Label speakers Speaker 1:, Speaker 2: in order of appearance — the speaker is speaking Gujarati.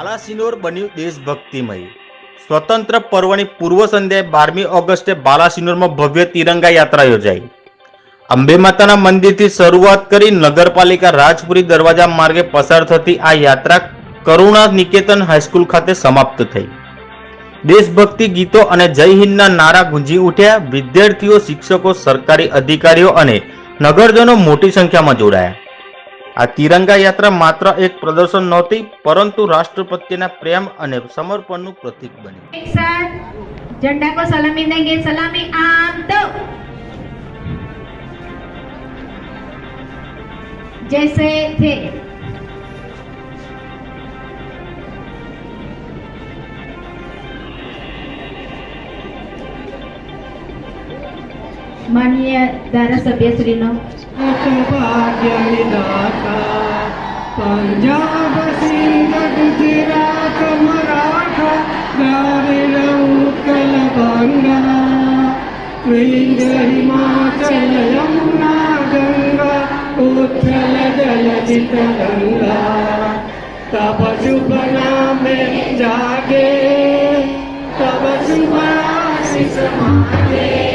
Speaker 1: બાલાસિનોર બન્યું દેશભક્તિમય. સ્વતંત્ર પર્વની પૂર્વ સંધ્યાએ બારમી ઓગસ્ટે બાલાસિનોરમાં ભવ્ય તિરંગા યાત્રા યોજાઈ. અંબે માતાના મંદિરથી શરૂઆત કરી નગરપાલિકા રાજપુરી દરવાજા માર્ગે પસાર થતી આ યાત્રા કરુણા નિકેતન હાઈસ્કૂલ ખાતે સમાપ્ત થઈ. દેશભક્તિ ગીતો અને જય હિંદના નારા ગુંજી ઉઠ્યા. વિદ્યાર્થીઓ, શિક્ષકો, સરકારી અધિકારીઓ અને નગરજનો મોટી સંખ્યામાં જોડાયા. આ તિરંગા યાત્રા માત્ર એક પ્રદર્શન નહોતી, પરંતુ રાષ્ટ્ર પ્રત્યેના પ્રેમ અને સમર્પણનું પ્રતીક બની.
Speaker 2: ઝંડા કો સલામી દેંગે સલામી આમ દો જૈસે થે. માનનીય ધારાસભ્યશ્રીનો
Speaker 3: ભાગ્યની દાતા પંજાબ સિંધ ગુજરાત મરાઠા દ્રાવિડ ઉત્કલ બંગા વિંધ હિમાચલ યમુના ગંગા ઉત્કલ જલધિત ગંગા તબ શુભ નામે જાગે તબ શુભ આશીષ માગે